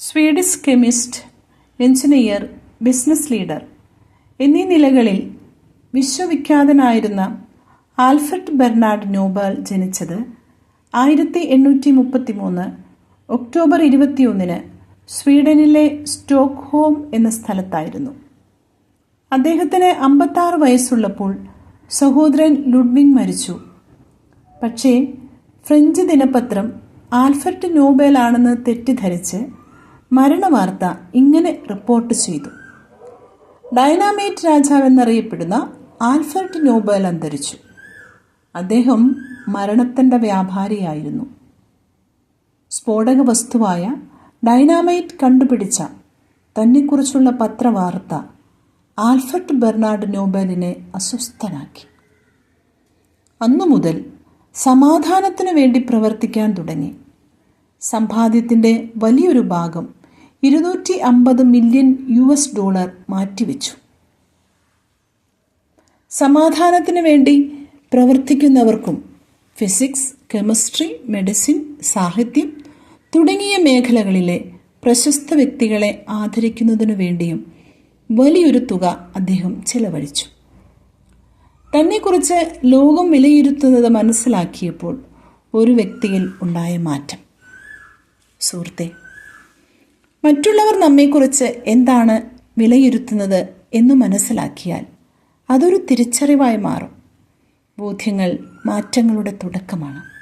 Swedish chemist engineer business leader എന്നീ നിലകളിൽ വിശ്വവിഖ്യാതനായിരുന്ന Alfred Bernard Nobel ജനിച്ചത് ആയിരത്തി എണ്ണൂറ്റി മുപ്പത്തി മൂന്ന് ഒക്ടോബർ ഇരുപത്തിയൊന്നിന് സ്വീഡനിലെ സ്റ്റോക്ക്ഹോം എന്ന സ്ഥലത്തായിരുന്നു. അദ്ദേഹത്തിന് അമ്പത്താറ് വയസ്സുള്ളപ്പോൾ സഹോദരൻ ലുഡ്വിങ് മരിച്ചു. പക്ഷേ ഫ്രഞ്ച് ദിനപത്രം ആൽഫർട്ട് നോബേലാണെന്ന് തെറ്റിദ്ധരിച്ച് മരണവാർത്ത ഇങ്ങനെ റിപ്പോർട്ട് ചെയ്തു. ഡൈനാമൈറ്റ് രാജാവ് എന്നറിയപ്പെടുന്ന ആൽഫർട്ട് നോബൽ അന്തരിച്ചു. അദ്ദേഹം മരണത്തിന്റെ വ്യാപാരിയായിരുന്നു. സ്ഫോടക വസ്തുവായ ഡൈനാമൈറ്റ് കണ്ടുപിടിച്ച തന്നെക്കുറിച്ചുള്ള പത്രവാർത്ത ആൽഫർട്ട് ബെർണാഡ് നോബലിനെ അസ്വസ്ഥനാക്കി. അന്നു മുതൽ സമാധാനത്തിനു വേണ്ടി പ്രവർത്തിക്കാൻ തുടങ്ങി. സമ്പാദ്യത്തിന്റെ വലിയൊരു ഭാഗം ഇരുന്നൂറ്റി അമ്പത് മില്യൺ യു എസ് ഡോളർ മാറ്റിവെച്ചു. സമാധാനത്തിന് വേണ്ടി പ്രവർത്തിക്കുന്നവർക്കും ഫിസിക്സ് കെമിസ്ട്രി മെഡിസിൻ സാഹിത്യം തുടങ്ങിയ മേഖലകളിലെ പ്രശസ്ത വ്യക്തികളെ ആദരിക്കുന്നതിനു വേണ്ടിയും വലിയൊരു തുക അദ്ദേഹം ചെലവഴിച്ചു. തന്നെക്കുറിച്ച് ലോകം വിലയിരുത്തുന്നത് മനസ്സിലാക്കിയപ്പോൾ ഒരു വ്യക്തിയിൽ ഉണ്ടായ മാറ്റം. സുഹൃത്തെ മറ്റുള്ളവർ നമ്മെക്കുറിച്ച് എന്താണ് വിലയിരുത്തുന്നത് എന്ന് മനസ്സിലാക്കിയാൽ അതൊരു തിരിച്ചറിവായി മാറും. ബോധ്യങ്ങൾ മാറ്റങ്ങളുടെ തുടക്കമാണ്.